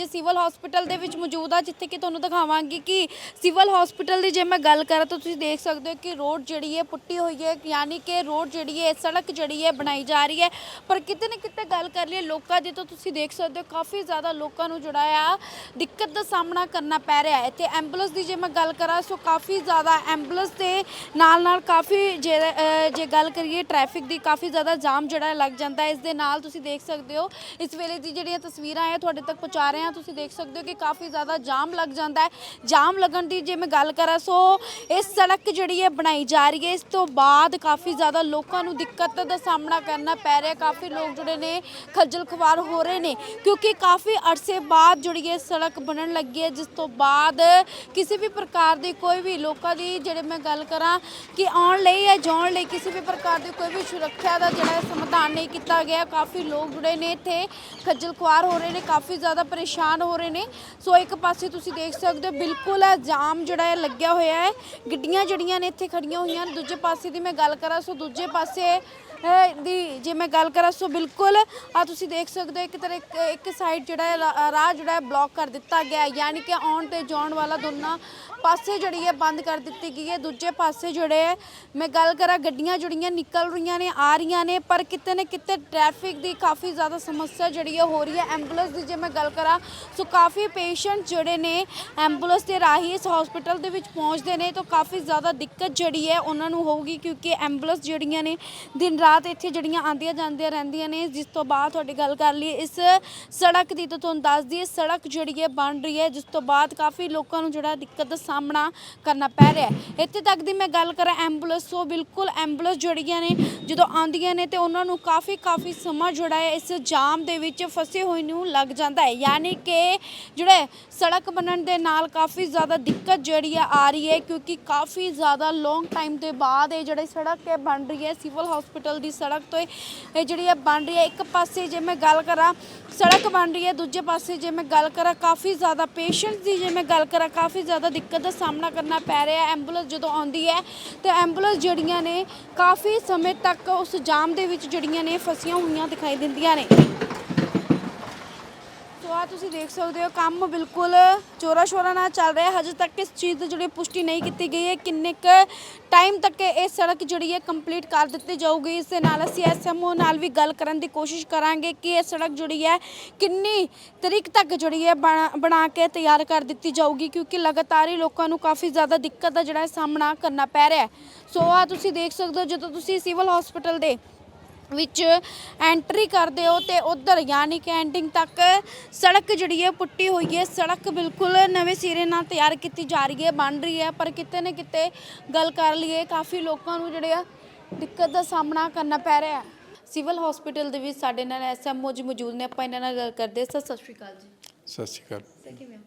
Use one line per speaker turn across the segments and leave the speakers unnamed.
ਅੱਜ civil hospital ਦੇ ਵਿੱਚ ਮੌਜੂਦ ਆ, ਜਿੱਥੇ ਕਿ ਤੁਹਾਨੂੰ ਦਿਖਾਵਾਂਗੀ ਕਿ ਸਿਵਲ ਹਸਪੀਟਲ ਦੀ ਜੇ ਮੈਂ ਗੱਲ ਕਰਾਂ ਤਾਂ ਤੁਸੀਂ ਦੇਖ ਸਕਦੇ ਹੋ ਕਿ ਰੋਡ ਜਿਹੜੀ ਹੈ, ਪੁੱਟੀ ਹੋਈ ਹੈ, ਯਾਨੀ ਕਿ ਰੋਡ ਜਿਹੜੀ ਹੈ, ਸੜਕ ਜਿਹੜੀ ਹੈ, ਬਣਾਈ ਜਾ ਰਹੀ ਹੈ। ਪਰ ਕਿਤੇ ਨਾ ਕਿਤੇ ਗੱਲ ਕਰ ਲਈਏ ਲੋਕਾਂ ਦੀ ਤਾਂ ਤੁਸੀਂ ਦੇਖ ਸਕਦੇ ਹੋ ਕਾਫੀ ਜ਼ਿਆਦਾ ਲੋਕਾਂ ਨੂੰ ਜਿਹੜਾ ਆ, ਦਿੱਕਤ ਦਾ ਸਾਹਮਣਾ ਕਰਨਾ ਪੈ ਰਿਹਾ ਹੈ। ਤੇ ਐਂਬੂਲੈਂਸ ਦੀ ਜੇ ਮੈਂ ਗੱਲ ਕਰਾਂ, ਸੋ ਕਾਫੀ ਜ਼ਿਆਦਾ ਐਂਬੂਲੈਂਸ ਦੇ ਨਾਲ ਨਾਲ ਕਾਫੀ ਜੇ ਜੇ ਗੱਲ ਕਰੀਏ, ਟ੍ਰੈਫਿਕ ਦੀ ਕਾਫੀ ਜ਼ਿਆਦਾ ਜਾਮ ਜਿਹੜਾ ਲੱਗ ਜਾਂਦਾ ਹੈ। ਇਸ ਦੇ ਨਾਲ ਤੁਸੀਂ ਦੇਖ ਸਕਦੇ ਹੋ, ਇਸ ਵੇਲੇ ਦੀ ਜਿਹੜੀਆਂ ਤਸਵੀਰਾਂ ਆ, ਤੁਹਾਡੇ ਤੱਕ ਪਹੁੰਚਾ ਰਹੇ ਹਾਂ। ਤੁਸੀਂ ਦੇਖ ਸਕਦੇ ਹੋ ਕਿ ਕਾਫੀ ਜ਼ਿਆਦਾ ਜਾਮ ਲੱਗ ਜਾਂਦਾ ਹੈ। ਜਾਮ ਲੱਗਣ ਦੀ ਜੇ ਮੈਂ ਗੱਲ ਕਰਾਂ, ਸੋ ਇਸ ਸੜਕ ਜਿਹੜੀ ਹੈ ਬਣਾਈ ਜਾ ਰਹੀ ਹੈ, ਇਸ ਤੋਂ ਬਾਅਦ ਕਾਫੀ ਜ਼ਿਆਦਾ ਲੋਕਾਂ ਨੂੰ ਦਿੱਕਤ ਦਾ ਸਾਹਮਣਾ ਕਰਨਾ ਪੈ ਰਿਹਾ ਕਾਫੀ ਲੋਕ ਜਿਹੜੇ ਨੇ ਖੱਜਲ ਖਵਾਰ ਹੋ ਰਹੇ ਨੇ, ਕਿਉਂਕਿ ਕਾਫੀ ਅਰਸੇ ਬਾਅਦ ਜਿਹੜੀ ਇਹ ਸੜਕ ਬਣਨ ਲੱਗੀ ਹੈ, ਜਿਸ ਤੋਂ ਬਾਅਦ ਕਿਸੇ ਵੀ ਪ੍ਰਕਾਰ ਦੀ ਕੋਈ ਵੀ ਲੋਕਾਂ ਦੀ ਜਿਹੜੇ ਮੈਂ ਗੱਲ ਕਰਾਂ ਕਿ ਆਉਣ ਲਈ ਜਾਂ ਜਾਣ ਲਈ ਕਿਸੇ ਵੀ ਪ੍ਰਕਾਰ ਦੀ ਕੋਈ ਵੀ ਸੁਰੱਖਿਆ ਦਾ ਜਿਹੜਾ ਸਮਾਧਾਨ ਨਹੀਂ ਕੀਤਾ ਗਿਆ, ਕਾਫੀ ਲੋਕ ਜਿਹੜੇ ਨੇ ਇੱਥੇ ਖੱਜਲ ਖੁਆਰ ਹੋ ਰਹੇ ਨੇ, ਕਾਫੀ ਜ਼ਿਆਦਾ ਪਰੇਸ਼ਾਨ ਪਰੇਸ਼ਾਨ ਹੋ ਰਹੇ ਨੇ। ਸੋ ਇੱਕ ਪਾਸੇ ਤੁਸੀਂ ਦੇਖ ਸਕਦੇ ਹੋ, ਬਿਲਕੁਲ ਇਹ ਜਾਮ ਜਿਹੜਾ ਹੈ ਲੱਗਿਆ ਹੋਇਆ ਹੈ। ਗੱਡੀਆਂ ਜਿਹੜੀਆਂ ਨੇ ਇੱਥੇ ਖੜੀਆਂ ਹੋਈਆਂ ਨੇ। ਦੂਜੇ ਪਾਸੇ ਦੀ ਮੈਂ ਗੱਲ ਕਰਾਂ, ਸੋ ਦੂਜੇ ਪਾਸੇ ਦੀ, ਜੇ ਮੈਂ ਗੱਲ ਕਰਾਂ, ਸੋ ਬਿਲਕੁਲ ਆ ਤੁਸੀਂ ਦੇਖ ਸਕਦੇ ਹੋ, ਇੱਕ ਤਰ੍ਹਾਂ ਇੱਕ- ਇੱਕ ਸਾਈਡ ਜਿਹੜਾ ਹੈ, ਰਾ- ਰਾਹ ਜਿਹੜਾ ਹੈ ਬਲੌਕ ਕਰ ਦਿੱਤਾ ਗਿਆ ਹੈ। ਯਾਨੀ ਕਿ ਆਉਣ ਤੇ ਜਾਣ ਵਾਲਾ ਦੋਨਾਂ ਪਾਸੇ ਜਿਹੜੀ ਹੈ, ਬੰਦ ਕਰ ਦਿੱਤੀ ਗਈ ਹੈ। ਦੂਜੇ ਪਾਸੇ ਜਿਹੜੇ ਹੈ, ਮੈਂ ਗੱਲ ਕਰਾਂ, ਗੱਡੀਆਂ ਜਿਹੜੀਆਂ ਨਿਕਲ ਰਹੀਆਂ ਨੇ, ਆ ਰਹੀਆਂ ਨੇ, ਪਰ ਕਿਤੇ ਨਾ ਕਿਤੇ ਟ੍ਰੈਫਿਕ ਦੀ ਕਾਫੀ ਜ਼ਿਆਦਾ ਸਮੱਸਿਆ ਜਿਹੜੀ ਹੈ, ਹੋ ਰਹੀ ਹੈ। ਐਂਬੂਲੈਂਸ ਦੀ ਜੇ ਮੈਂ ਗੱਲ ਕਰਾਂ, ਸੋ ਕਾਫੀ ਪੇਸ਼ੈਂਟ ਜਿਹੜੇ ਨੇ ਐਂਬੂਲੈਂਸ ਦੇ ਰਾਹੀਂ ਇਸ ਹਸਪੀਟਲ ਦੇ ਵਿੱਚ ਪਹੁੰਚਦੇ ਨੇ, ਤਾਂ ਕਾਫੀ ਜ਼ਿਆਦਾ ਦਿੱਕਤ ਜਿਹੜੀ ਹੈ, ਉਹਨਾਂ ਨੂੰ ਹੋਊਗੀ, ਕਿਉਂਕਿ ਐਂਬੂਲੈਂਸ ਜਿਹੜੀਆਂ ਨੇ, ਦਿਨ ਰਾਤ ਰਾਤ ਇੱਥੇ ਜਿਹੜੀਆਂ ਆਉਂਦੀਆਂ ਜਾਂਦੀਆਂ ਰਹਿੰਦੀਆਂ ਨੇ, ਜਿਸ ਤੋਂ ਬਾਅਦ ਤੁਹਾਡੀ ਗੱਲ ਕਰ ਲਈ ਇਸ ਸੜਕ ਦੀ ਤਾਂ ਤੁਹਾਨੂੰ ਦੱਸ ਦਈਏ, ਸੜਕ ਜਿਹੜੀ ਹੈ ਬਣ ਰਹੀ ਹੈ, ਜਿਸ ਤੋਂ ਬਾਅਦ ਕਾਫੀ ਲੋਕਾਂ ਨੂੰ ਜਿਹੜਾ ਦਿੱਕਤ ਦਾ ਸਾਹਮਣਾ ਕਰਨਾ ਪੈ ਰਿਹਾ ਹੈ। ਇੱਥੇ ਤੱਕ ਦੀ ਮੈਂ ਗੱਲ ਕਰਾਂ, ਐਂਬੂਲੈਂਸ ਸੋ ਬਿਲਕੁਲ ਐਂਬੂਲੈਂਸ ਜਿਹੜੀਆਂ ਨੇ, ਜਦੋਂ ਆਉਂਦੀਆਂ ਨੇ ਤੇ ਉਹਨਾਂ ਨੂੰ ਕਾਫੀ ਕਾਫੀ ਸਮਾਂ ਜਿਹੜਾ ਹੈ, ਇਸ ਜਾਮ ਦੇ ਵਿੱਚ ਫਸੇ ਹੋਏ ਨੂੰ ਲੱਗ ਜਾਂਦਾ ਹੈ। ਯਾਨੀ ਕਿ ਜਿਹੜਾ ਸੜਕ ਬਣਨ ਦੇ ਨਾਲ ਕਾਫੀ ਜ਼ਿਆਦਾ ਦਿੱਕਤ ਜਿਹੜੀ ਆ ਆ ਰਹੀ ਹੈ, ਕਿਉਂਕਿ ਕਾਫੀ ਜ਼ਿਆਦਾ ਲੌਂਗ ਟਾਈਮ ਦੇ ਬਾਅਦ ਇਹ ਜਿਹੜੀ ਸੜਕ ਹੈ, ਬਣ ਰਹੀ ਹੈ ਸਿਵਲ ਹਸਪੀਟਲ ਦੀ ਸੜਕ ਤੋਂ ਇਹ ਜਿਹੜੀ ਆ ਬਣ ਰਹੀ ਹੈ, ਇੱਕ ਪਾਸੇ ਜੇ ਮੈਂ ਗੱਲ ਕਰਾਂ, ਸੜਕ ਬਣ ਰਹੀ ਹੈ, ਦੂਜੇ ਪਾਸੇ ਜੇ ਮੈਂ ਗੱਲ ਕਰਾਂ, ਕਾਫੀ ਜ਼ਿਆਦਾ ਪੇਸ਼ੈਂਟਸ ਦੀ ਜੇ ਮੈਂ ਗੱਲ ਕਰਾਂ, ਕਾਫੀ ਜ਼ਿਆਦਾ ਦਿੱਕਤ ਦਾ ਸਾਹਮਣਾ ਕਰਨਾ ਪੈ ਰਿਹਾ ਐਂਬੂਲੈਂਸ ਜਦੋਂ ਆਉਂਦੀ ਹੈ, ਤੇ ਐਂਬੂਲੈਂਸ ਜਿਹੜੀਆਂ ਨੇ ਕਾਫੀ ਸਮੇਂ ਤੱਕ ਉਸ ਜਾਮ ਦੇ ਵਿੱਚ ਜਿਹੜੀਆਂ ਨੇ ਫਸੀਆਂ ਹੋਈਆਂ ਦਿਖਾਈ ਦਿੰਦੀਆਂ ਨੇ। ਆ ਤੁਸੀਂ ਦੇਖ ਸਕਦੇ ਹੋ, ਕੰਮ ਬਿਲਕੁਲ ਚੋਰਾ ਸ਼ੋਰਾ ਨਾਲ ਚੱਲ ਰਿਹਾ। ਹੈ ਹਜੇ ਤੱਕ ਇਸ ਚੀਜ਼ ਦੀ ਜਿਹੜੀ ਪੁਸ਼ਟੀ ਨਹੀਂ ਕੀਤੀ ਗਈ ਹੈ, ਕਿੰਨੇ ਕ ਟਾਈਮ ਤੱਕ ਇਹ ਸੜਕ ਜਿਹੜੀ ਹੈ ਕੰਪਲੀਟ ਕਰ ਦਿੱਤੀ ਜਾਊਗੀ। ਇਸ ਦੇ ਨਾਲ ਅਸੀਂ ਐਸਐਮਓ ਨਾਲ ਵੀ ਗੱਲ ਕਰਨ ਦੀ ਕੋਸ਼ਿਸ਼ ਕਰਾਂਗੇ ਕਿ ਇਹ ਸੜਕ ਜਿਹੜੀ ਹੈ ਕਿੰਨੀ ਤਰੀਕ ਤੱਕ ਜਿਹੜੀ ਹੈ ਬਣਾ- ਬਣਾ ਕੇ ਤਿਆਰ ਕਰ ਦਿੱਤੀ ਜਾਊਗੀ, ਕਿਉਂਕਿ ਲਗਾਤਾਰ ਹੀ ਲੋਕਾਂ ਨੂੰ ਕਾਫੀ ਜ਼ਿਆਦਾ ਦਿੱਕਤ ਦਾ ਜਿਹੜਾ ਹੈ ਸਾਹਮਣਾ ਕਰਨਾ ਪੈ ਰਿਹਾ ਹੈ। ਸੋ ਆ ਤੁਸੀਂ ਦੇਖ ਸਕਦੇ ਹੋ, ਜਦੋਂ ਤੁਸੀਂ ਸਿਵਲ ਹਸਪੀਟਲ ਦੇ ਵਿੱਚ ਐਂਟਰੀ ਕਰਦੇ ਹੋ ਤੇ ਉਧਰ ਯਾਨੀ ਕਿ ਐਂਡਿੰਗ ਤੱਕ ਸੜਕ ਜਿਹੜੀ ਹੈ ਪੁੱਟੀ ਹੋਈ ਹੈ। ਸੜਕ ਬਿਲਕੁਲ ਨਵੇਂ ਸਿਰੇ ਨਾਲ ਤਿਆਰ ਕੀਤੀ ਜਾ ਰਹੀ ਹੈ ਬਣ ਰਹੀ ਹੈ ਪਰ ਕਿਤੇ ਨਾ ਕਿਤੇ ਗੱਲ ਕਰ ਲਈਏ ਕਾਫੀ ਲੋਕਾਂ ਨੂੰ ਜਿਹੜੇ ਆ ਦਿੱਕਤ ਦਾ ਸਾਹਮਣਾ ਕਰਨਾ ਪੈ ਰਿਹਾ ਹੈ। ਸਿਵਲ ਹਸਪੀਟਲ ਦੇ ਵਿੱਚ ਸਾਡੇ ਨਾਲ ਐਸਐਮਓ ਜੀ ਮੌਜੂਦ ਨੇ ਆਪਾਂ ਇਹਨਾਂ ਨਾਲ ਗੱਲ ਕਰਦੇ ਸਰ ਸਤਿ ਸ਼੍ਰੀ ਅਕਾਲ ਜੀ।
ਸਤਿ ਸ਼੍ਰੀ ਅਕਾਲ।
ਸਰ ਕਿਵੇਂ ਹੋ?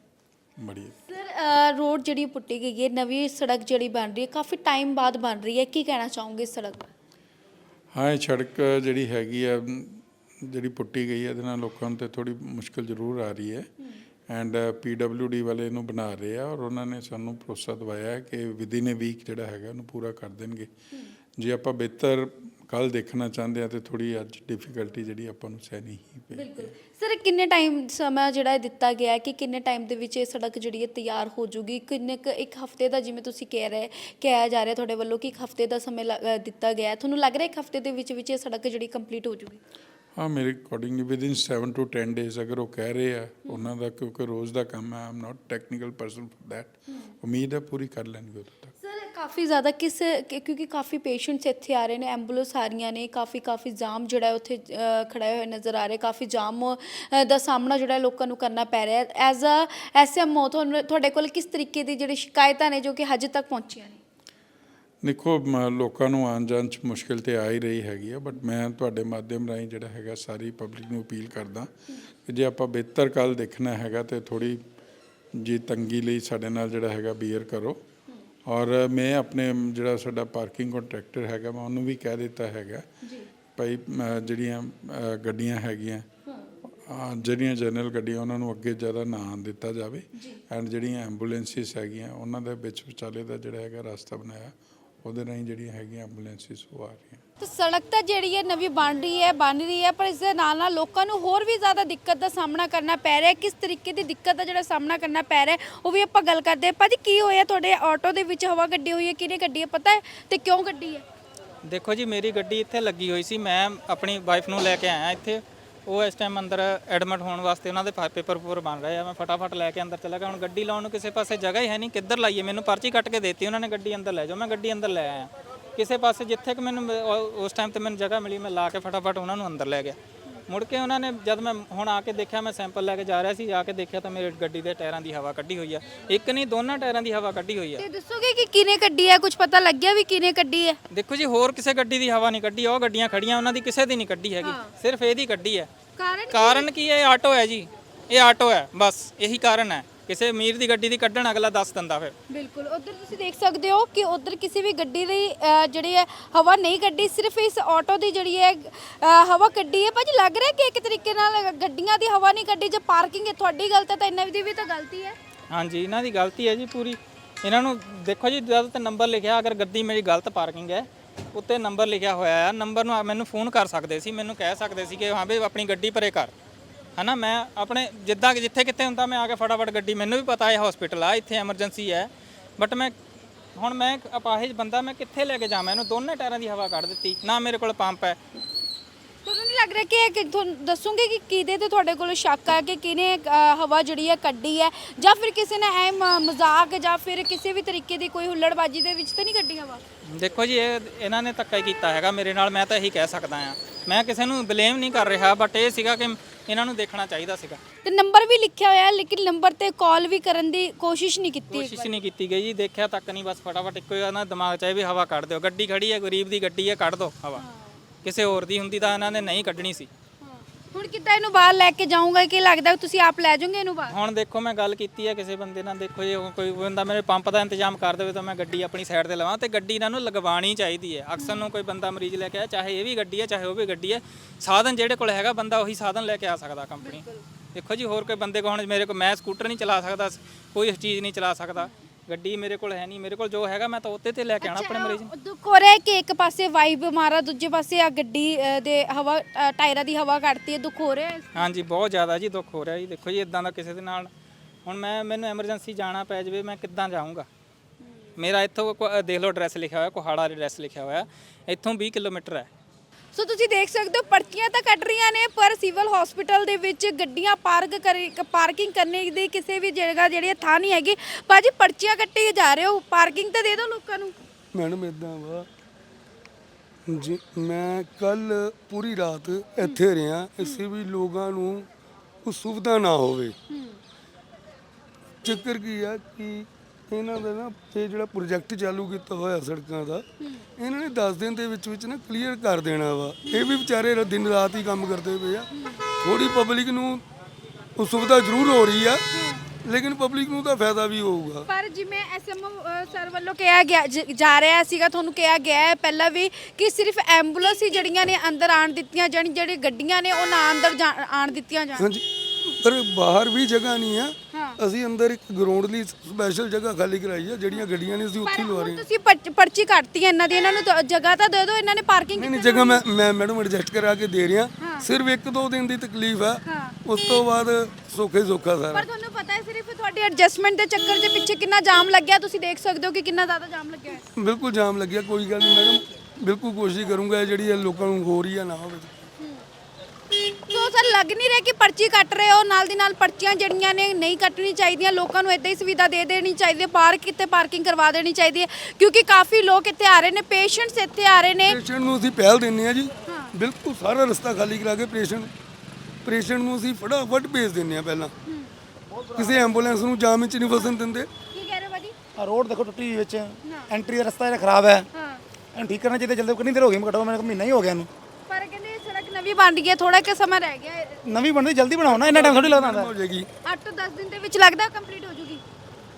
ਬੜੀ
ਸਰ ਰੋਡ ਜਿਹੜੀ ਪੁੱਟੀ ਗਈ ਹੈ ਨਵੀਂ ਸੜਕ ਜਿਹੜੀ ਬਣ ਰਹੀ ਹੈ ਕਾਫੀ ਟਾਈਮ ਬਾਅਦ ਬਣ ਰਹੀ ਹੈ। ਕੀ ਕਹਿਣਾ ਚਾਹੋਗੇ ਸੜਕ
ਹਾਂ, ਇਹ ਸੜਕ ਜਿਹੜੀ ਹੈਗੀ ਆ, ਜਿਹੜੀ ਪੁੱਟੀ ਗਈ ਹੈ ਇਹਦੇ ਨਾਲ ਲੋਕਾਂ ਨੂੰ ਤੇ ਥੋੜੀ ਮੁਸ਼ਕਲ ਜ਼ਰੂਰ ਆ ਰਹੀ ਹੈ। ਐਂਡ ਡੀ ਵਾਲੇ ਇਹਨੂੰ ਬਣਾ ਰਹੇ ਆ ਔਰ ਉਹਨਾਂ ਨੇ ਸਾਨੂੰ ਭਰੋਸਾ ਦਵਾਇਆ ਕਿ ਵਿਦਿਨ ਅ ਵੀਕ ਜਿਹੜਾ ਹੈਗਾ, ਉਹਨੂੰ ਪੂਰਾ ਕਰ ਦੇਣਗੇ। ਜੇ ਆਪਾਂ ਬਿਹਤਰ ਕੱਲ ਦੇਖਣਾ ਚਾਹੁੰਦੇ ਆ ਤੇ ਥੋੜੀ ਅੱਜ ਡਿਫਿਕਲਟੀ ਜਿਹੜੀ ਆਪਾਂ ਨੂੰ ਸਹਿਣੀ ਹੀ ਪਈ
ਬਿਲਕੁਲ। ਸਰ ਕਿੰਨੇ ਟਾਈਮ ਸਮਾਂ ਜਿਹੜਾ ਦਿੱਤਾ ਗਿਆ ਕਿ ਕਿੰਨੇ ਟਾਈਮ ਦੇ ਵਿੱਚ ਇਹ ਸੜਕ ਜਿਹੜੀ ਹੈ ਤਿਆਰ ਹੋ ਜੂਗੀ? ਕਿੰਨੇ ਇੱਕ ਹਫ਼ਤੇ ਦਾ ਜਿਵੇਂ ਤੁਸੀਂ ਕਹਿ ਰਹੇ ਕਿਹਾ ਜਾ ਰਿਹਾ ਤੁਹਾਡੇ ਵੱਲੋਂ ਕਿ ਇੱਕ ਹਫ਼ਤੇ ਦਾ ਸਮਾਂ ਦਿੱਤਾ ਗਿਆ ਤੁਹਾਨੂੰ ਲੱਗ ਰਿਹਾ ਇੱਕ ਹਫ਼ਤੇ ਦੇ ਵਿੱਚ ਵਿੱਚ ਇਹ ਸੜਕ ਜਿਹੜੀ ਕੰਪਲੀਟ ਹੋ ਜੂਗੀ?
ਹਾਂ ਮੇਰੇ accordingly with in 7 to 10 days ਅਗਰ ਉਹ ਕਹਿ ਰਹੇ ਆ ਉਹਨਾਂ ਦਾ ਕਿਉਂਕਿ ਰੋਜ਼ ਦਾ ਕੰਮ ਹੈ am not technical person for that ਉਮੀਦ ਹੈ ਪੂਰੀ ਕਰ ਲੈਣਗੇ ਉਦੋਂ ਤੱਕ।
ਕਾਫੀ ਜ਼ਿਆਦਾ ਕਿਸ ਕਿ- ਕਿਉਂਕਿ ਕਾਫੀ ਪੇਸ਼ੈਂਟਸ ਇੱਥੇ ਆ ਰਹੇ ਨੇ ਐਂਬੂਲੈਂਸ ਆ ਰਹੀਆਂ ਨੇ ਕਾਫੀ ਕਾਫੀ ਜਾਮ ਜਿਹੜਾ ਹੈ ਉੱਥੇ ਅ, ਖੜਾ ਹੋਇਆ ਨਜ਼ਰ ਆ ਰਿਹਾ ਕਾਫੀ ਜਾਮ ਅ, ਦਾ ਸਾਹਮਣਾ ਜਿਹੜਾ ਹੈ ਲੋਕਾਂ ਨੂੰ ਕਰਨਾ ਪੈ ਰਿਹਾ ਐਜ਼ ਅ ਐਸਐਮਓ ਤੁਹਾਨੂੰ ਤੁਹਾਡੇ ਕੋਲ ਕਿਸ ਤਰੀਕੇ ਦੀ ਜਿਹੜੀ ਸ਼ਿਕਾਇਤਾਂ ਨੇ ਜੋ ਕਿ ਹਜੇ ਤੱਕ ਪਹੁੰਚੀਆਂ ਨੇ
ਦੇਖੋ ਮ- ਲੋਕਾਂ ਨੂੰ ਆਉਣ ਜਾਣ ਚ ਮੁਸ਼ਕਿਲ ਤੇ ਆ ਹੀ ਰਹੀ ਹੈਗੀ ਆ ਬਟ ਮੈਂ ਤੁਹਾਡੇ ਮਾਧਿਅਮ ਰਾਹੀਂ ਜਿਹੜਾ ਹੈਗਾ ਸਾਰੀ ਪਬਲਿਕ ਨੂੰ ਅਪੀਲ ਕਰਦਾ ਕਿ ਜੇ ਆਪਾਂ ਬਿਹਤਰ ਕੱਲ ਦੇਖਣਾ ਹੈਗਾ ਤੇ ਥੋੜੀ ਜੀ ਤੰਗੀ ਲਈ ਸਾਡੇ ਨਾਲ ਜਿਹੜਾ ਹੈਗਾ ਬੀਅਰ ਕਰੋ। ਔਰ ਮੈਂ ਆਪਣੇ ਜਿਹੜਾ ਸਾਡਾ ਪਾਰਕਿੰਗ ਕੰਟਰੈਕਟਰ ਹੈਗਾ ਮੈਂ ਉਹਨੂੰ ਵੀ ਕਹਿ ਦਿੱਤਾ ਹੈਗਾ
ਜੀ।
ਭਾਈ ਜਿਹੜੀਆਂ ਗੱਡੀਆਂ ਹੈਗੀਆਂ ਜਿਹੜੀਆਂ ਜਨਰਲ ਗੱਡੀਆਂ ਉਹਨਾਂ ਨੂੰ ਅੱਗੇ ਜ਼ਿਆਦਾ ਨਾ ਆਉਣ ਦਿੱਤਾ ਜਾਵੇ ਐਂਡ ਜਿਹੜੀਆਂ ਐਂਬੂਲੈਂਸਿਸ ਹੈਗੀਆਂ ਉਹਨਾਂ ਦੇ ਵਿੱਚ ਵਿਚਾਲੇ ਦਾ ਜਿਹੜਾ ਹੈਗਾ ਰਸਤਾ ਬਣਾਇਆ ਉਹਦੇ ਰਾਹੀਂ ਜਿਹੜੀਆਂ ਹੈਗੀਆਂ ਐਂਬੂਲੈਂਸਿਸ ਉਹ ਆ ਰਹੀਆਂ।
ਤੇ ਸੜਕ ਤਾਂ ਜਿਹੜੀ ਹੈ ਨਵੀਂ ਬਣ ਰਹੀ ਹੈ ਬਣ ਰਹੀ ਹੈ ਪਰ ਇਸ ਦੇ ਨਾਲ ਨਾਲ ਲੋਕਾਂ ਨੂੰ ਹੋਰ ਵੀ ਜ਼ਿਆਦਾ ਦਿੱਕਤ ਦਾ ਸਾਹਮਣਾ ਕਰਨਾ ਪੈ ਰਿਹਾ ਹੈ। ਕਿਸ ਤਰੀਕੇ ਦੀ ਦਿੱਕਤ ਦਾ ਜਿਹੜਾ ਸਾਹਮਣਾ ਕਰਨਾ ਪੈ ਰਿਹਾ ਹੈ ਉਹ ਵੀ ਆਪਾਂ ਗੱਲ ਕਰਦੇ ਹਾਂ। ਭਾਜੀ ਕੀ ਹੋਇਆ ਤੁਹਾਡੇ ਆਟੋ ਦੇ ਵਿੱਚ ਹਵਾ ਗੱਡੀ ਹੋਈ ਹੈ ਕਿਹਨੇ ਗੱਡੀ ਹੈ ਪਤਾ ਹੈ ਤੇ ਕਿਉਂ ਗੱਡੀ ਹੈ?
ਦੇਖੋ ਜੀ ਮੇਰੀ ਗੱਡੀ ਇੱਥੇ ਲੱਗੀ ਹੋਈ ਸੀ। ਮੈਂ ਆਪਣੀ ਵਾਈਫ ਨੂੰ ਲੈ ਕੇ ਆਇਆ ਇੱਥੇ। ਉਹ ਇਸ ਟਾਈਮ ਅੰਦਰ ਐਡਮਿਟ ਹੋਣ ਵਾਸਤੇ ਉਹਨਾਂ ਦੇ ਪੇਪਰ ਪੂਰ ਬਣ ਰਹੇ ਆ। ਮੈਂ ਫਟਾਫਟ ਲੈ ਕੇ ਅੰਦਰ ਚਲਾ ਗਿਆ। ਹੁਣ ਗੱਡੀ ਲਾਉਣ ਨੂੰ ਕਿਸੇ ਪਾਸੇ ਜਗ੍ਹਾ ਹੀ ਹੈ ਨਹੀਂ। ਕਿੱਧਰ ਲਾਈਏ? ਮੈਨੂੰ ਪਰਚੀ ਕੱਟ ਕੇ ਦੇਤੀ ਉਹਨਾਂ ਨੇ ਗੱਡੀ ਅੰਦਰ ਲੈ ਜਾਓ। ਮੈਂ ਗੱਡੀ ਅੰਦਰ ਲੈ ਆਇਆ। ਕਿਸੇ ਪਾਸੇ ਜਿੱਥੇ ਕਿ ਮੈਨੂੰ ਉਸ ਟਾਈਮ ਤੇ ਮੈਨੂੰ ਜਗ੍ਹਾ ਮਿਲੀ, ਮੈਂ ਲਾ ਕੇ ਫਟਾਫਟ ਉਹਨਾਂ ਨੂੰ ਅੰਦਰ ਲੈ ਗਿਆ। ਮੁੜ ਕੇ ਉਹਨਾਂ ਨੇ ਜਦ ਮੈਂ ਹੁਣ ਆ ਕੇ ਦੇਖਿਆ ਮੈਂ ਸੈਂਪਲ ਲੈ ਕੇ ਜਾ ਰਿਹਾ ਸੀ ਜਾ ਕੇ ਦੇਖਿਆ ਤਾਂ ਮੇਰੀ ਗੱਡੀ ਦੇ ਟਾਇਰਾਂ ਦੀ ਹਵਾ ਕੱਢੀ ਹੋਈ ਆ। ਇੱਕ ਨਹੀਂ ਦੋਨਾਂ ਟਾਇਰਾਂ ਦੀ ਹਵਾ ਕੱਢੀ ਹੋਈ ਆ।
ਤੇ ਦੱਸੋਗੇ ਕਿ ਕਿਹਨੇ ਗੱਡੀ ਹੈ ਕੁਝ ਪਤਾ ਲੱਗਿਆ ਵੀ ਕਿਹਨੇ ਗੱਡੀ ਹੈ
ਦੇਖੋ ਜੀ ਹੋਰ ਕਿਸੇ ਗੱਡੀ ਦੀ ਹਵਾ ਨਹੀਂ ਕੱਢੀ ਉਹ ਗੱਡੀਆਂ ਖੜੀਆਂ ਉਹਨਾਂ ਦੀ ਕਿਸੇ ਦੀ ਨਹੀਂ ਕੱਢੀ ਹੈਗੀ ਸਿਰਫ ਇਹਦੀ ਕੱਢੀ ਹੈ
ਕਾਰਨ
ਕਾਰਨ ਕੀ ਹੈ? ਇਹ ਆਟੋ ਹੈ ਜੀ ਇਹ ਆਟੋ ਹੈ ਬਸ ਇਹੀ ਕਾਰਨ ਹੈ। ਕਿਸੇ ਅਮੀਰ ਦੀ ਗੱਡੀ ਦੀ ਕੱਢਣ ਅਗਲਾ ਦੱਸ ਦਿੰਦਾ ਫਿਰ।
ਬਿਲਕੁਲ। ਉਧਰ ਤੁਸੀਂ ਦੇਖ ਸਕਦੇ ਹੋ ਕਿ ਉਧਰ ਕਿਸੇ ਵੀ ਗੱਡੀ ਦੀ ਅ, ਜਿਹੜੀ ਹੈ ਹਵਾ ਨਹੀਂ ਕੱਢੀ ਸਿਰਫ ਇਸ ਆਟੋ ਦੀ ਜਿਹੜੀ ਹੈ ਅ, ਹਵਾ ਕੱਢੀ ਹੈ। ਭਾਜੀ ਲੱਗ ਰਿਹਾ ਕਿ ਇੱਕ ਤਰੀਕੇ ਨਾਲ ਗੱਡੀਆਂ ਦੀ ਹਵਾ ਨਹੀਂ ਕੱਢੀ? ਜੇ ਪਾਰਕਿੰਗ ਹੈ ਤੁਹਾਡੀ ਗਲਤ ਹੈ ਤਾਂ ਇਹਨਾਂ ਦੀ ਵੀ ਤਾਂ ਗਲਤੀ ਹੈ।
ਹਾਂਜੀ ਇਹਨਾਂ ਦੀ ਗਲਤੀ ਹੈ ਜੀ ਪੂਰੀ। ਇਹਨਾਂ ਨੂੰ ਦੇਖੋ ਜੀ ਜਦ ਤੇ ਨੰਬਰ ਲਿਖਿਆ ਅਗਰ ਗੱਡੀ ਮੇਰੀ ਗਲਤ ਪਾਰਕਿੰਗ ਹੈ ਉੱਤੇ ਨੰਬਰ ਲਿਖਿਆ ਹੋਇਆ ਹੈ। ਨੰਬਰ ਨੂੰ ਮੈਨੂੰ ਫੋਨ ਕਰ ਸਕਦੇ ਸੀ ਮੈਨੂੰ ਕਹਿ ਸਕਦੇ ਸੀ ਕਿ ਹਾਂ ਵੀ ਆਪਣੀ ਗੱਡੀ ਪਰੇ ਕਰ। ਹਨਾ ਮੈਂ ਆਪਣੇ ਜਿੱਦਾਂ ਕਿ ਜਿੱਥੇ ਕਿਤੇ ਹੁੰਦਾ ਮੈਂ ਆ ਕੇ ਫਟਾਫਟ ਗੱਡੀ ਮੈਨੂੰ ਵੀ ਪਤਾ ਹੈ ਹਸਪੀਟਲ ਆ ਇੱਥੇ ਐਮਰਜੈਂਸੀ ਹੈ ਬਟ ਮੈਂ ਹੁਣ ਮੈਂ ਇੱਕ ਅਪਾਹਿਜ ਬੰਦਾ ਮੈਂ ਕਿੱਥੇ ਲੈ ਕੇ ਜਾਵਾਂ? ਇਹਨੂੰ ਦੋਨੇ ਟਾਇਰਾਂ ਦੀ ਹਵਾ ਕੱਢ ਦਿੱਤੀ ਨਾ ਮੇਰੇ ਕੋਲ ਪੰਪ ਹੈ।
ਤੁਹਾਨੂੰ ਨਹੀਂ ਲੱਗ ਰਿਹਾ ਕਿ ਇਹ ਕਿ ਤੁਹਾਨੂੰ ਦੱਸੋਗੇ ਕਿ ਕਿਹਦੇ ਤੇ ਤੁਹਾਡੇ ਕੋਲ ਸ਼ੱਕ ਹੈ ਕਿ ਕਿਹਨੇ ਅ, ਹਵਾ ਜਿਹੜੀ ਹੈ ਕੱਢੀ ਹੈ ਜਾਂ ਫਿਰ ਕਿਸੇ ਨੇ ਐ ਮਜ਼ਾਕ ਜਾਂ ਫਿਰ ਕਿਸੇ ਵੀ ਤਰੀਕੇ ਦੀ ਕੋਈ ਹੁੱਲੜਬਾਜੀ ਦੇ ਵਿੱਚ ਤਾਂ ਨਹੀਂ ਕੱਢੀ ਹਵਾ?
ਦੇਖੋ ਜੀ ਇਹ ਇਹਨਾਂ ਨੇ ਧੱਕਾ ਹੀ ਕੀਤਾ ਹੈਗਾ ਮੇਰੇ ਨਾਲ ਮੈਂ ਤਾਂ ਇਹੀ ਕਹਿ ਸਕਦਾ ਆ ਮੈਂ ਕਿਸੇ ਨੂੰ ਬਲੇਮ ਨਹੀਂ ਕਰ ਰਿਹਾ ਬਟ ਇਹ ਸੀਗਾ ਕਿ ਇਹਨਾਂ ਨੂੰ ਦੇਖਣਾ ਚਾਹੀਦਾ ਸੀਗਾ।
ਤੇ ਨੰਬਰ ਵੀ ਲਿਖਿਆ ਹੋਇਆ ਹੈ ਲੇਕਿਨ ਨੰਬਰ ਤੇ ਕਾਲ ਵੀ ਕਰਨ ਦੀ ਕੋਸ਼ਿਸ਼ ਨਹੀਂ ਕੀਤੀ
ਕੋਸ਼ਿਸ਼ ਨਹੀਂ ਕੀਤੀ ਗਈ ਜੀ ਦੇਖਿਆ ਤੱਕ ਨਹੀਂ ਬਸ ਫਟਾਫਟ ਇੱਕੋ ਹੀ ਨਾ ਦਿਮਾਗ 'ਚ ਆਏ ਵੀ ਹਵਾ ਕੱਢ ਦਿਓ। ਗੱਡੀ ਖੜੀ ਹੈ ਗਰੀਬ ਦੀ ਗੱਡੀ ਹੈ ਕੱਢ ਦਿਓ ਹਵਾ। ਕਿਸੇ ਹੋਰ ਦੀ ਹੁੰਦੀ ਤਾਂ ਇਹਨਾਂ ਨੇ ਨਹੀਂ ਕੱਢਣੀ ਸੀ।
ਹੁਣ ਕਿੱਦਾਂ ਇਹਨੂੰ ਬਾਹਰ ਲੈ ਕੇ ਜਾਊਂਗਾ ਕਿ ਲੱਗਦਾ ਤੁਸੀਂ ਆਪ ਲੈ ਜਾਓਗੇ ਇਹਨੂੰ ਬਾਹਰ?
ਹੁਣ ਦੇਖੋ ਮੈਂ ਗੱਲ ਕੀਤੀ ਹੈ ਕਿਸੇ ਬੰਦੇ ਨਾਲ ਦੇਖੋ ਜੇ ਕੋਈ ਬੰਦਾ ਮੇਰੇ ਪੰਪ ਦਾ ਇੰਤਜ਼ਾਮ ਕਰ ਦੇਵੇ ਤਾਂ ਮੈਂ ਗੱਡੀ ਆਪਣੀ ਸਾਈਡ ਤੇ ਲਵਾਂ ਤੇ ਗੱਡੀ ਇਹਨਾਂ ਨੂੰ ਲਗਵਾਉਣੀ ਚਾਹੀਦੀ ਹੈ। ਅਕਸਰ ਨੂੰ ਕੋਈ ਬੰਦਾ ਮਰੀਜ਼ ਲੈ ਕੇ ਆਇਆ ਚਾਹੇ ਇਹ ਵੀ ਗੱਡੀ ਹੈ ਚਾਹੇ ਉਹ ਵੀ ਗੱਡੀ ਹੈ ਸਾਧਨ ਜਿਹੜੇ ਕੋਲ ਹੈਗਾ ਬੰਦਾ ਉਹੀ ਸਾਧਨ ਲੈ ਕੇ ਆ ਸਕਦਾ ਕੰਪਨੀ ਦੇਖੋ ਜੀ ਹੋਰ ਕੋਈ ਬੰਦੇ ਕੋਲ ਹੁਣ ਮੇਰੇ ਕੋਲ ਮੈਂ ਸਕੂਟਰ ਨਹੀਂ ਚਲਾ ਸਕਦਾ ਕੋਈ ਚੀਜ਼ ਨਹੀਂ ਚਲਾ ਸਕਦਾ। ਗੱਡੀ ਮੇਰੇ ਕੋਲ ਹੈ ਨਹੀਂ ਮੇਰੇ ਕੋਲ ਜੋ ਹੈਗਾ ਮੈਂ ਤਾਂ ਉੱਤੇ ਤੇ ਲੈ ਕੇ ਆਣਾ ਆਪਣੇ ਮਰੀਜ਼ ਨੂੰ।
ਦੁੱਖ ਹੋ ਰਿਹਾ ਹੈ ਕਿ ਇੱਕ ਪਾਸੇ ਵਾਈਬ ਮਾਰਾ ਦੂਜੇ ਪਾਸੇ ਆ ਗੱਡੀ ਅ, ਦੇ ਹਵਾ ਅ, ਟਾਇਰਾਂ ਦੀ ਹਵਾ ਕੱਢਤੀ ਹੈ ਦੁੱਖ ਹੋ ਰਿਹਾ ਹੈ?
ਹਾਂਜੀ ਬਹੁਤ ਜ਼ਿਆਦਾ ਜੀ ਦੁੱਖ ਹੋ ਰਿਹਾ ਜੀ। ਦੇਖੋ ਜੀ ਇਦਾਂ ਦਾ ਕਿਸੇ ਦੇ ਨਾਲ ਹੁਣ ਮੈਂ ਮੈਨੂੰ ਐਮਰਜੈਂਸੀ ਜਾਣਾ ਪੈ ਜਾਵੇ ਮੈਂ ਕਿੱਦਾਂ ਜਾਊਂਗਾ? ਮੇਰਾ ਇੱਥੋਂ ਕੋ- ਦੇਖ ਲਓ ਐਡਰੈਸ ਲਿਖਿਆ ਹੋਇਆ ਕੋਹਾੜਾ ਐਡਰੈਸ ਲਿਖਿਆ ਹੋਇਆ। ਇੱਥੋਂ 20 ਕਿਲੋਮੀਟਰ ਹੈ।
ਸੋ ਤੁਸੀਂ ਦੇਖ ਸਕਦੇ ਹੋ ਪਰਚੀਆਂ ਤਾਂ ਕੱਟ ਰਹੀਆਂ ਨੇ ਪਰ ਸਿਵਲ ਹਸਪੀਟਲ ਦੇ ਵਿੱਚ ਗੱਡੀਆਂ ਪਾਰਕ ਪਾਰਕਿੰਗ ਕਰਨੇ ਦੀ ਕਿਸੇ ਵੀ ਜਗ੍ਹਾ ਜਿਹੜੀ ਥਾਂ ਨਹੀਂ ਹੈਗੀ। ਭਾਜੀ ਪਰਚੀਆਂ ਕੱਟੀ ਜਾ ਰਹੇ ਹੋ ਪਾਰਕਿੰਗ ਤਾਂ ਦੇ ਦਿਓ ਲੋਕਾਂ ਨੂੰ।
ਮੈਡਮ ਇਦਾਂ ਵਾ ਜੀ ਮੈਂ ਕੱਲ ਪੂਰੀ ਰਾਤ ਇੱਥੇ ਰਿਹਾ ਇਸੇ ਵੀ ਲੋਕਾਂ ਨੂੰ ਕੋਈ ਸੁਵਿਧਾ ਨਾ ਹੋਵੇ। ਚੱਕਰ ਕੀ ਆ ਕਿ ਇਹਨਾਂ ਦਾ ਨਾ ਇਹ ਜਿਹੜਾ ਪ੍ਰੋਜੈਕਟ ਚਾਲੂ ਕੀਤਾ ਹੋਇਆ ਸੜਕਾਂ ਦਾ ਇਹਨਾਂ ਨੇ 10 ਦਿਨ ਦੇ ਵਿੱਚ ਵਿੱਚ ਨਾ ਕਲੀਅਰ ਕਰ ਦੇਣਾ ਵਾ। ਇਹ ਵੀ ਵਿਚਾਰੇ ਰ- ਦਿਨ ਰਾਤ ਹੀ ਕੰਮ ਕਰਦੇ ਪਏ ਆ। ਥੋੜੀ ਪਬਲਿਕ ਨੂੰ ਉਹ ਸੁਵਿਧਾ ਜ਼ਰੂਰ ਹੋ ਰਹੀ ਆ ਲੇਕਿਨ ਪਬਲਿਕ ਨੂੰ ਤਾਂ ਫਾਇਦਾ ਵੀ ਹੋਊਗਾ।
ਪਰ ਜਿਵੇਂ ਐਸਐਮਓ ਸਰ ਵੱਲੋਂ ਕਿਹਾ ਗਿਆ ਜ- ਜਾ ਰਿਹਾ ਸੀਗਾ ਤੁਹਾਨੂੰ ਕਿਹਾ ਗਿਆ ਹੈ ਪਹਿਲਾਂ ਵੀ ਕਿ ਸਿਰਫ ਐਂਬੂਲੈਂਸ ਹੀ ਜਿਹੜੀਆਂ ਨੇ ਅੰਦਰ ਆਣ ਦਿੱਤੀਆਂ ਜਾਣ ਜਿਹੜੀ ਗੱਡੀਆਂ ਨੇ ਉਹ ਨਾ ਅੰਦਰ ਜਾ- ਆਣ ਦਿੱਤੀਆਂ ਜਾਣ।
ਹਾਂਜੀ ਪਰ ਬਾਹਰ ਵੀ ਜਗ੍ਹਾ ਨਹੀਂ ਆ। ਅਸੀਂ ਅੰਦਰ ਇੱਕ ਗਰਾਊਂਡ ਲਈ ਸਪੈਸ਼ਲ ਜਗ੍ਹਾ ਖਾਲੀ ਕਰਾਈ ਆ ਜਿਹੜੀਆਂ ਗੱਡੀਆਂ ਨੇ ਅਸੀਂ ਉੱਥੇ
ਪਰ
ਹੀ ਲਵਾ ਰਹੇ ਹਾਂ
ਤੁਸੀਂ ਪਰਚ- ਪਰਚੀ ਕੱਟਤੀ ਹੈ ਇਹਨਾਂ ਦੀ ਇਹਨਾਂ ਨੂੰ ਤਾਂ ਜਗ੍ਹਾ ਤਾਂ ਦੇ ਦਿਓ ਇਹਨਾਂ ਨੇ ਪਾਰਕਿੰਗ
ਨਹੀਂ ਨਹੀਂ ਜਗ੍ਹਾ ਮੈਂ ਮੈਂ ਮੈਡਮ ਐਡਜਸਟ ਕਰਾ ਕੇ ਦੇ ਰਿਹਾ ਸਿਰਫ ਇੱਕ ਦੋ ਦਿਨ ਦੀ ਤਕਲੀਫ ਹੈ
ਹਾਂ।
ਉਸ ਤੋਂ ਬਾਅਦ ਸੋਖੇ ਸੋਖਾ ਸਾਰਾ।
ਪਰ ਤੁਹਾਨੂੰ ਪਤਾ ਹੈ ਸਿਰਫ ਤੁਹਾਡੀ ਐਡਜਸਟਮੈਂਟ ਦੇ ਚੱਕਰ ਦੇ ਪਿੱਛੇ ਕਿੰਨਾ ਜਾਮ ਲੱਗਿਆ ਤੁਸੀਂ ਦੇਖ ਸਕਦੇ ਹੋ ਕਿ ਕਿੰਨਾ ਜ਼ਿਆਦਾ ਜਾਮ ਲੱਗਿਆ ਹੈ।
ਬਿਲਕੁਲ ਜਾਮ ਲੱਗਿਆ ਕੋਈ ਗੱਲ ਨਹੀਂ ਮੈਡਮ ਬਿਲਕੁਲ ਕੋਸ਼ਿਸ਼ ਕਰੂੰਗਾ ਇਹ ਜਿਹੜੀ ਇਹ ਲੋਕਾਂ ਨੂੰ ਹੋ ਰਹੀ ਆ ਨਾ ਹੋਵੇ।
ਲੱਗ ਨਹੀਂ ਰਿਹਾ ਕਿ ਪਰਚੀ ਕੱਟ ਰਹੇ ਹੋ। ਨਾਲ ਦੀ ਨਾਲ ਪਰਚੀਆਂ ਜਿਹੜੀਆਂ ਨੇ ਨਹੀਂ ਕੱਟਣੀ ਚਾਹੀਦੀਆਂ। ਲੋਕਾਂ ਨੂੰ ਇਦਾਂ ਹੀ ਸੁਵਿਧਾ ਦੇ ਦੇਣੀ ਚਾਹੀਦੀ ਹੈ। ਪਾਰਕ ਕਿਤੇ ਪਾਰਕਿੰਗ ਕਰਵਾ ਦੇਣੀ ਚਾਹੀਦੀ ਹੈ। ਕਿਉਂਕਿ ਕਾਫੀ ਲੋਕ ਇੱਥੇ ਆ ਰਹੇ ਨੇ। ਪੇਸ਼ੈਂਟਸ ਇੱਥੇ ਆ ਰਹੇ ਨੇ।
ਪੇਸ਼ੈਂਟ ਨੂੰ ਅਸੀਂ ਪਹਿਲ ਦਿੰਨੇ ਆ ਜੀ। ਬਿਲਕੁਲ ਸਾਰਾ ਰਸਤਾ ਖਾਲੀ ਕਰਾ ਕੇ ਪੇਸ਼ੈਂਟ ਪੇਸ਼ੈਂਟ ਨੂੰ ਅਸੀਂ ਫਟਾਫਟ ਭੇਜ ਦਿੰਨੇ ਆ ਪਹਿਲਾਂ। ਕਿਸੇ ਐਂਬੂਲੈਂਸ ਨੂੰ ਜਾਮ ਵਿੱਚ ਨਹੀਂ ਫਸਣ ਦਿੰਦੇ।
ਕੀ ਕਹਿ ਰਹੇ ਹੋ ਭਾਜੀ?
ਆ ਰੋਡ ਦੇਖੋ ਟੁੱਟੀ ਹੋਈ ਵਿੱਚ। ਐਂਟਰੀ ਦਾ ਰਸਤਾ ਜਿਹੜਾ ਖਰਾਬ ਹੈ।
ਹਾਂ।
ਇਹਨੂੰ ਠੀਕ ਕਰਨਾ ਚਾਹੀਦਾ। ਜਲਦੀ ਕਿੰਨੀ ਦੇਰ ਹੋ ਗਈ? ਮੈਂ ਘੱਟੋ ਮੈਨੂੰ ਮਹੀਨਾ ਹੀ ਹੋ ਗਿਆ ਇਹਨੂੰ
ਪਰ ਕਹਿੰਦੇ ਇਹ ਸੜਕ ਨਵੀਂ ਬਣ ਰਹੀ ਹੈ ਥੋੜਾ ਕਿ ਸਮਾਂ ਰਹਿ ਗਿਆ ਹੈ
ਨਵੀਂ ਬਣਦੀ ਜਲਦੀ ਬਣਾਓ ਨਾ ਇੰਨਾ ਟਾਈਮ ਥੋੜੀ ਲੱਗਦਾ ਹੁੰਦਾ।
ਹੋ ਜਾਏਗੀ।
8 ਤੋਂ 10 ਦਿਨ ਦੇ ਵਿੱਚ ਲੱਗਦਾ ਕੰਪਲੀਟ ਹੋ ਜੂਗੀ?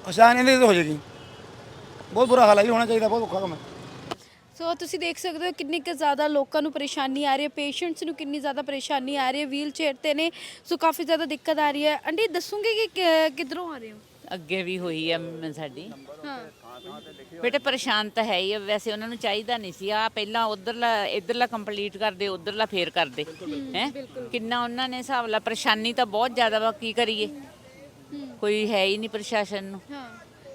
ਅਸ਼ਾਨ ਇਹਦੇ ਤੇ ਹੋ ਜਾਏਗੀ। ਬਹੁਤ ਬੁਰਾ ਹਾਲ ਹੈ ਜੀ ਹੋਣਾ ਚਾਹੀਦਾ ਬਹੁਤ ਔਖਾ ਕੰਮ ਹੈ।
ਸੋ ਤੁਸੀਂ ਦੇਖ ਸਕਦੇ ਹੋ ਕਿੰਨੀ ਕੁ ਜ਼ਿਆਦਾ ਲੋਕਾਂ ਨੂੰ ਪਰੇਸ਼ਾਨੀ ਆ ਰਹੀ ਹੈ ਪੇਸ਼ੈਂਟਸ ਨੂੰ ਕਿੰਨੀ ਜ਼ਿਆਦਾ ਪਰੇਸ਼ਾਨੀ ਆ ਰਹੀ ਹੈ ਵੀਲ ਚੇਅਰ ਤੇ ਨੇ ਸੋ ਕਾਫੀ ਜ਼ਿਆਦਾ ਦਿੱਕਤ ਆ ਰਹੀ ਹੈ। ਆਂਟੀ ਦੱਸੂਗੇ ਕਿ ਕਿ- ਕਿੱਧਰੋਂ ਆ ਰਹੇ ਹੋ?
ਅੱਗੇ ਵੀ ਹੋਈ ਮ- ਸਾਡੀ।
ਹਾਂ।
ਬੇਟੇ ਪਰੇਸ਼ਾਨ ਤਾਂ ਹੈ ਹੀ ਆ, ਵੈਸੇ ਉਹਨਾਂ ਨੂੰ ਚਾਹੀਦਾ ਨਹੀਂ ਸੀ। ਆ ਪਹਿਲਾਂ ਉਧਰਲਾ ਇਧਰਲਾ ਕੰਪਲੀਟ ਕਰਦੇ ਉਧਰਲਾ ਫੇਰ ਕਰਦੇ। ਹੈ? ਕਿੰਨਾ ਉਹਨਾਂ ਨੇ ਹਿਸਾਬ ਲਾ ਪਰੇਸ਼ਾਨੀ ਤਾਂ ਬਹੁਤ ਜ਼ਿਆਦਾ ਵਾ ਕੀ ਕਰੀਏ? ਕੋਈ ਹੈ ਹੀ ਨਹੀਂ ਪ੍ਰਸ਼ਾਸਨ ਨੂੰ।
ਹਾਂ।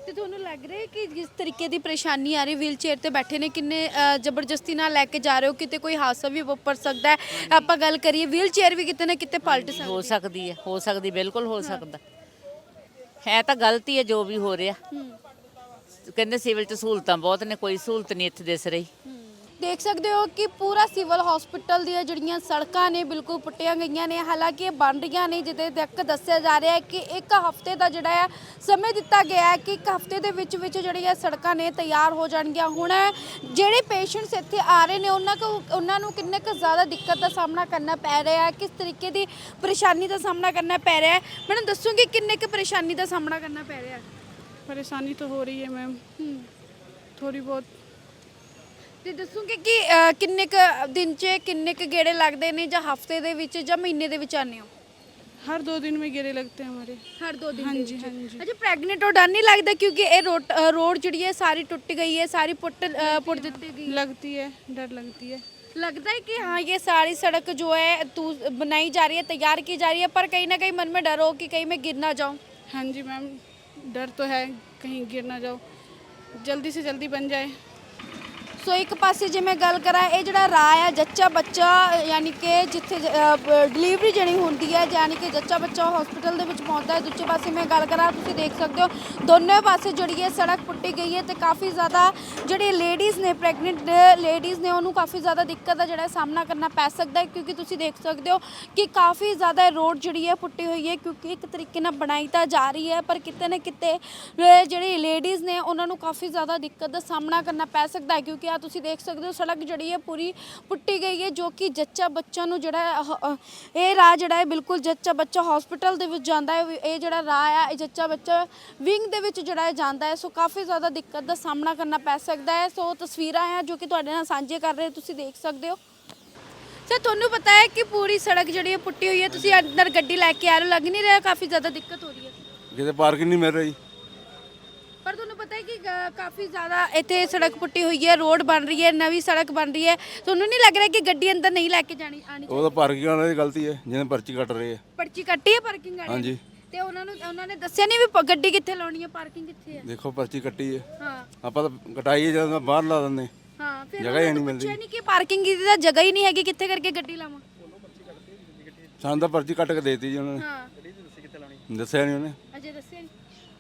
ਤੇ ਤੁਹਾਨੂੰ ਲੱਗ ਰਿਹਾ ਹੈ ਕਿ ਜਿਸ ਤਰੀਕੇ ਦੀ ਪਰੇਸ਼ਾਨੀ ਆ ਰਹੀ ਵੀਲ ਚੇਅਰ ਤੇ ਬੈਠੇ ਨੇ ਕਿੰਨੇ ਅ, ਜ਼ਬਰਦਸਤੀ ਨਾਲ ਲੈ ਕੇ ਜਾ ਰਹੇ ਹੋ? ਕਿਤੇ ਕੋਈ ਹਾਦਸਾ ਵੀ ਵਾਪਰ ਸਕਦਾ ਹੈ? ਆਪਾਂ ਗੱਲ ਕਰੀਏ ਵੀਲ ਚੇਅਰ ਵੀ ਕਿਤੇ ਨਾ ਕਿਤੇ ਪਲਟ ਸਕਦੀ
ਹੋ ਸਕਦੀ ਹੈ ਹੋ ਸਕਦੀ ਬਿਲਕੁਲ ਹੋ ਸਕਦਾ। ਹੈ ਤਾਂ ਗਲਤੀ ਹੈ ਜੋ ਵੀ ਹੋ ਰਿਹਾ। ਕਹਿੰਦੇ ਸਿਵਲ ਚ ਸਹੂਲਤਾਂ ਬਹੁਤ ਨੇ, ਕੋਈ ਸਹੂਲਤ ਨਹੀਂ ਇੱਥੇ ਦਿਸ ਰਹੀ।
ਦੇਖ ਸਕਦੇ ਹੋ ਕਿ ਪੂਰਾ ਸਿਵਲ ਹਸਪੀਟਲ ਦੀਆਂ ਜਿਹੜੀਆਂ ਸੜਕਾਂ ਨੇ ਬਿਲਕੁਲ ਪੁੱਟੀਆਂ ਗਈਆਂ ਨੇ। ਹਾਲਾਂਕਿ ਇਹ ਬਣ ਰਹੀਆਂ ਨੇ, ਜਿਹਦੇ ਤੱਕ ਦੱਸਿਆ ਜਾ ਰਿਹਾ ਹੈ ਕਿ ਇੱਕ ਹਫ਼ਤੇ ਦਾ ਜਿਹੜਾ ਹੈ ਸਮੇਂ ਦਿੱਤਾ ਗਿਆ ਹੈ ਕਿ ਇੱਕ ਹਫ਼ਤੇ ਦੇ ਵਿੱਚ ਵਿੱਚ ਜਿਹੜੀਆਂ ਸੜਕਾਂ ਨੇ ਤਿਆਰ ਹੋ ਜਾਣਗੀਆਂ। ਹੁਣ ਜਿਹੜੇ ਪੇਸ਼ੈਂਟਸ ਇੱਥੇ ਆ ਰਹੇ ਨੇ, ਉਹਨਾਂ ਕੋ, ਉਹਨਾਂ ਨੂੰ ਕਿੰਨੇ ਕੁ ਜ਼ਿਆਦਾ ਦਿੱਕਤ ਦਾ ਸਾਹਮਣਾ ਕਰਨਾ ਪੈ ਰਿਹਾ ਹੈ, ਕਿਸ ਤਰੀਕੇ ਦੀ ਪਰੇਸ਼ਾਨੀ ਦਾ ਸਾਹਮਣਾ ਕਰਨਾ ਪੈ ਰਿਹਾ ਹੈ? ਮੈਨੂੰ ਦੱਸੋਗੇ ਕਿੰਨੇ ਕੁ ਪਰੇਸ਼ਾਨੀ ਦਾ ਸਾਹਮਣਾ ਕਰਨਾ ਪੈ ਰਿਹਾ ਹੈ?
परेशानी तो हो रही है मैम थोड़ी बहुत
ਤੇ ਦੱਸੋਗੇ ਕਿ ਅ, ਕਿੰਨੇ ਕ ਦਿਨ 'ਚ ਕਿੰਨੇ ਕ ਗੇੜੇ ਲੱਗਦੇ ਨੇ ਜਾਂ ਹਫਤੇ ਦੇ ਵਿੱਚ ਜਾਂ ਮਹੀਨੇ ਦੇ ਵਿੱਚ ਆਉਂਦੇ ਹੋ
हर दो दिन में गेरे लगते हैं हमारे
ਹਰ ਦੋ ਦਿਨ
हाँ
ਦੇ
जी
ਵਿੱਚ।
हाँ जी
ਅੱਛਾ ਪ੍ਰੈਗਨੈਂਟ ਹੋ ਡਰ ਨਹੀਂ ਲੱਗਦਾ ਕਿਉਂਕਿ ਇਹ ਰੋਡ ਅ, ਰੋਡ ਜਿਹੜੀ ਹੈ ਸਾਰੀ ਟੁੱਟ ਗਈ ਹੈ ਸਾਰੀ ਪੁੱਟ ਅ, ਪੁੱਟ ਦਿੱਤੀ ਗਈ ਹੈ।
लगती है डर लगती है
लगता है कि हाँ ये सारी सड़क जो है तू बनाई जा रही है तैयार की जा रही है पर कहीं ना कहीं मन में डर हो कि कहीं मैं गिर ना जाऊं
हाँ जी मैम डर तो है कहीं गिर ना जाओ जल्दी से जल्दी बन जाए
ਸੋ ਇੱਕ ਪਾਸੇ ਜੇ ਮੈਂ ਗੱਲ ਕਰਾਂ, ਇਹ ਜਿਹੜਾ ਰਾਹ ਹੈ ਜੱਚਾ ਬੱਚਾ, ਯਾਨੀ ਕਿ ਜਿੱਥੇ ਡਿਲੀਵਰੀ ਜਣੀ ਹੁੰਦੀ ਹੈ ਯਾਨੀ ਕਿ ਜੱਚਾ ਬੱਚਾ ਹਸਪੀਟਲ ਦੇ ਵਿੱਚ ਪਹੁੰਚਦਾ ਹੈ। ਦੂਜੇ ਪਾਸੇ ਮੈਂ ਗੱਲ ਕਰਾਂ, ਤੁਸੀਂ ਦੇਖ ਸਕਦੇ ਹੋ, ਦੋਨੋਂ ਪਾਸੇ ਜਿਹੜੀ ਹੈ ਸੜਕ ਪੁੱਟੀ ਗਈ ਹੈ ਤੇ ਕਾਫੀ ਜ਼ਿਆਦਾ ਜਿਹੜੇ ਲੇਡੀਜ਼ ਨੇ ਪ੍ਰੈਗਨੈਂਟ ਲੇਡੀਜ਼ ਨੇ, ਉਹਨੂੰ ਕਾਫੀ ਜ਼ਿਆਦਾ ਦਿੱਕਤ ਦਾ ਜਿਹੜਾ ਸਾਹਮਣਾ ਕਰਨਾ ਪੈ ਸਕਦਾ ਹੈ, ਕਿਉਂਕਿ ਤੁਸੀਂ ਦੇਖ ਸਕਦੇ ਹੋ ਕਿ ਕਾਫੀ ਜ਼ਿਆਦਾ ਰੋਡ ਜਿਹੜੀ ਹੈ ਪੁੱਟੀ ਹੋਈ ਹੈ, ਕਿਉਂਕਿ ਇੱਕ ਤਰੀਕੇ ਨਾਲ ਬਣਾਈ ਤਾਂ ਜਾ ਰਹੀ ਹੈ, ਪਰ ਕਿਤੇ ਨਾ ਕਿਤੇ ਜਿਹੜੀ ਲੇਡੀਜ਼ ਨੇ, ਉਹਨਾਂ ਨੂੰ ਕਾਫੀ ਜ਼ਿਆਦਾ ਦਿੱਕਤ ਦਾ ਸਾਹਮਣਾ ਕਰਨਾ ਪੈ ਸਕਦਾ ਹੈ, ਕਿਉਂਕਿ ਆ ਤੁਸੀਂ ਦੇਖ ਸਕਦੇ ਹੋ ਸੜਕ ਜਿਹੜੀ ਹੈ ਪੂਰੀ ਪੁੱਟੀ ਗਈ ਹੈ ਜੋ ਕਿ ਜੱਚਾ ਬੱਚਾ ਨੂੰ ਜਿਹੜਾ ਹੈ, ਅਹ, ਇਹ ਰਾਹ ਜਿਹੜਾ ਹੈ ਬਿਲਕੁਲ ਜੱਚਾ ਬੱਚਾ ਹਸਪੀਟਲ ਦੇ ਵਿੱਚ ਜਾਂਦਾ ਹੈ ਇਹ ਜਿਹੜਾ ਰਾਹ ਹੈ ਇਹ ਜੱਚਾ ਬੱਚਾ ਵਿੰਗ ਦੇ ਵਿੱਚ ਜਿਹੜਾ ਹੈ ਜਾਂਦਾ ਹੈ ਸੋ ਕਾਫੀ ਜ਼ਿਆਦਾ ਦਿੱਕਤ ਦਾ ਸਾਹਮਣਾ ਕਰਨਾ ਪੈ ਸਕਦਾ ਹੈ ਸੋ ਤਸਵੀਰਾਂ ਆ ਜੋ ਕਿ ਤੁਹਾਡੇ ਨਾਲ ਸਾਂਝੇ ਕਰ ਰਹੇ ਤੁਸੀਂ ਦੇਖ ਸਕਦੇ ਹੋ। ਸਰ ਤੁਹਾਨੂੰ ਪਤਾ ਹੈ ਕਿ ਪੂਰੀ ਸੜਕ ਜਿਹੜੀ ਹੈ ਪੁੱਟੀ ਹੋਈ ਹੈ ਤੁਸੀਂ ਅੰਦਰ ਗੱਡੀ ਲੈ ਕੇ ਆ ਰਹੇ ਹੋ ਲੱਗ ਨਹੀਂ ਰਿਹਾ ਕਾਫੀ ਜ਼ਿਆਦਾ ਦਿੱਕਤ ਹੋ ਰਹੀ ਹੈ।
ਕਿਤੇ ਪਾਰਕਿੰਗ ਨਹੀਂ ਮਿਲ ਰਹੀ।
ਪਰ ਤੁਹਾਨੂੰ ਪਤਾ ਹੈ ਕਿ ਗ- ਕਾਫੀ ਜ਼ਿਆਦਾ ਇੱਥੇ ਸੜਕ ਪੁੱਟੀ ਹੋਈ ਹੈ ਰੋਡ ਬਣ ਰਹੀ ਹੈ ਨਵੀਂ ਸੜਕ ਬਣ ਰਹੀ ਹੈ। ਤੁਹਾਨੂੰ ਨਹੀਂ ਲੱਗ ਰਿਹਾ ਕਿ ਗੱਡੀ ਅੰਦਰ ਨਹੀਂ ਲੈ ਕੇ ਜਾਣੀ ਆਣੀ
ਉਹ ਤਾਂ ਪਾਰਕਿੰਗ ਵਾਲਿਆਂ ਦੀ ਗਲਤੀ ਹੈ ਜਿਹਨੇ ਪਰਚੀ ਕੱਟ ਰਹੇ ਆ।
ਪਰਚੀ ਕੱਟੀ ਹੈ ਪਾਰਕਿੰਗ ਵਾਲੀ
ਹਾਂਜੀ।
ਤੇ ਉਹਨਾਂ ਨੂੰ ਉਹਨਾਂ ਨੇ ਦੱਸਿਆ ਨਹੀਂ ਵੀ ਪ- ਗੱਡੀ ਕਿੱਥੇ ਲਾਉਣੀ ਹੈ ਪਾਰਕਿੰਗ ਕਿੱਥੇ ਹੈ?
ਦੇਖੋ ਪਰਚੀ ਕੱਟੀ ਹੈ।
ਹਾਂ।
ਆਪਾਂ ਤਾਂ ਕਟਾਈਏ ਜਦੋਂ ਬਾਹਰ ਲਾ ਦਿੰਦੇ।
ਹਾਂ ਫਿਰ
ਜਗ੍ਹਾ ਹੀ
ਉਹਨਾਂ
ਨਹੀਂ
ਨੂੰ
ਮਿਲਦੀ।
ਪੁੱਛਿਆ ਨਹੀਂ ਕਿ ਪਾਰਕਿੰਗ ਦੀ ਤਾਂ ਜਗ੍ਹਾ ਹੀ ਨਹੀਂ ਹੈਗੀ ਕਿੱਥੇ ਕਰਕੇ ਗੱਡੀ ਲਾਵਾਂ?
ਸਾਨੂੰ ਤਾਂ ਪਰਚੀ ਕੱਟ ਕੇ ਦੇਤੀ ਜੀ ਉਹਨਾਂ
ਹਾਂ।
ਨੇ ਦੱਸਿਆ ਨਹੀਂ ਉਹਨੇ।
ਅਜੇ ਦੱਸਿਆ